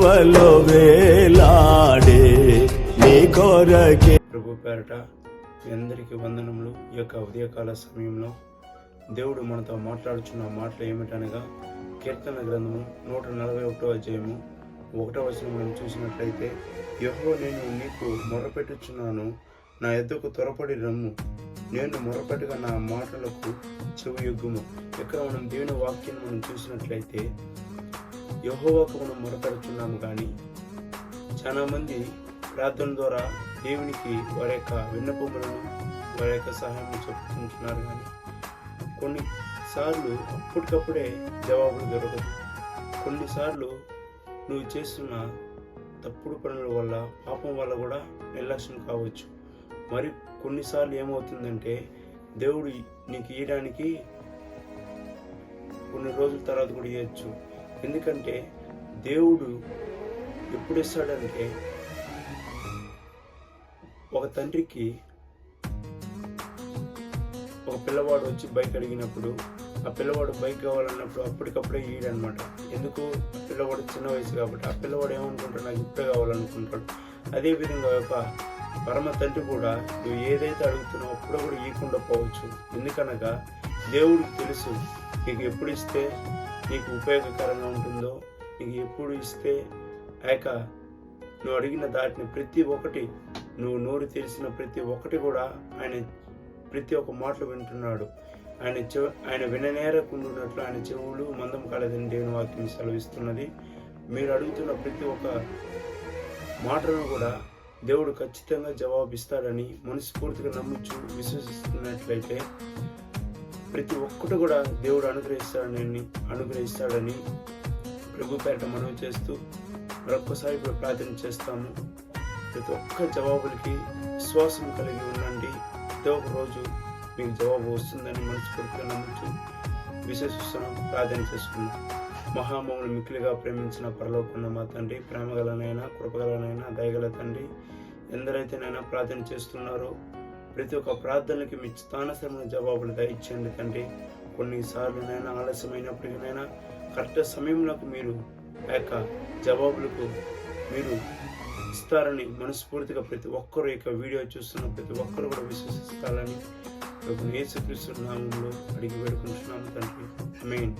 సిలువలో వేలాడే నీ కొరకే. ప్రభు పేరట మీ అందరికీ వందనములు. ఈ యొక్క ఉదయకాల సమయంలో దేవుడు మనతో మాట్లాడుచున్న మాటలు ఏమిటనగా కీర్తన గ్రంథము నూట నలభై ఒకటో అధ్యాయము ఒకటో వచనం మనం చూసినట్లయితే యహో నేను నీకు మొరపెట్టుచున్నాను నా ఎద్దకు త్వరపడి రమ్ము. నేను మొరపెట్టుగా నా మాటలకు చెవి యొగ్గుము ఇక్కడ మనం దేవుని వాక్యం మనం చూసినట్లయితే యహోవాకు మనం మొరపెడుతున్నాము కానీ చాలామంది ప్రార్థన ద్వారా దేవునికి వారి యొక్క విన్నపములను వారి యొక్క సహాయం చెప్పుకుంటున్నారు కానీ కొన్నిసార్లు అప్పటికప్పుడే జవాబులు దొరకదు. కొన్నిసార్లు నువ్వు చేస్తున్న తప్పుడు పనుల వల్ల పాపం వల్ల కూడా నిర్లక్ష్యం కావచ్చు. మరి కొన్నిసార్లు ఏమవుతుందంటే దేవుడు నీకు ఇయ్యడానికి కొన్ని రోజుల తర్వాత కూడా ఇవ్వచ్చు ఎందుకంటే దేవుడు ఎప్పుడు ఇస్తాడంటే ఒక తండ్రికి ఒక పిల్లవాడు వచ్చి బైక్ అడిగినప్పుడు ఆ పిల్లవాడు బైక్ కావాలన్నప్పుడు అప్పటికప్పుడే ఇయ్యడనమాట ఎందుకు? పిల్లవాడు చిన్న వయసు కాబట్టి. ఆ పిల్లవాడు ఏమనుకుంటాడు? నాకు ఇప్పుడే కావాలనుకుంటాడు. అదేవిధంగా ఒక పరమ తండ్రి కూడా నువ్వు ఏదైతే అడుగుతున్నావు అప్పుడు కూడా ఇవ్వకుండా పోవచ్చు. ఎందుకనగా దేవుడికి తెలుసు నీకు ఎప్పుడు ఇస్తే నీకు ఉపయోగకరంగా ఉంటుందో నీకు ఎప్పుడు ఇస్తే ఆ యొక్క నువ్వు అడిగిన దాటిని ప్రతి ఒక్కటి నువ్వు నోరు తెలిసిన ప్రతి ఒక్కటి కూడా ఆయన ప్రతి ఒక్క మాటలు వింటున్నాడు. ఆయన చె ఆయన విననేరకుండున్నట్లు ఆయన చెవులు మందం కాలేదని దేవుని వాక్యం సెలవిస్తున్నది. మీరు అడుగుతున్న ప్రతి ఒక్క మాటను కూడా దేవుడు ఖచ్చితంగా జవాబిస్తాడని మనస్ఫూర్తిగా నమ్ముచు విశ్వసిస్తున్నట్లయితే ప్రతి ఒక్కటి కూడా దేవుడు అనుగ్రహిస్తాడని అనుగ్రహిస్తాడని ప్రభు పేరట మనవి చేస్తూ మరొక్కసారి ఇప్పుడు ప్రార్థన చేస్తాము. ప్రతి ఒక్క జవాబులకి విశ్వాసం కలిగి ఉండండి. ఏదో ఒక రోజు మీకు జవాబు వస్తుందని మనస్ఫూర్తిగా నమ్ముతూ విశ్వసిస్తున్నాం ప్రార్థన చేసుకున్నాం మహామములు మిక్కిలిగా ప్రేమించిన పరలోకున్న మా తండ్రి ప్రేమగలనైనా కృపగలనైనా దయగల తండ్రి ఎందరైతే నైనా ప్రార్థన చేస్తున్నారో ప్రతి ఒక్క ప్రార్థనకి మీ స్థానశ్రమ జవాబులు దయచేయండి తండ్రి. కొన్నిసార్లు నైనా ఆలస్యమైనప్పటికైనా కరెక్ట్ సమయంలోకి మీరు ఆ యొక్క జవాబులకు మీరు ఇస్తారని మనస్ఫూర్తిగా ప్రతి ఒక్కరు యొక్క వీడియో చూస్తున్న ప్రతి ఒక్కరు కూడా విశ్వసిస్తారని యేసుక్రీస్తు నామంలో అడిగి వేడుకుంటున్నాము తండ్రి. మెయిన్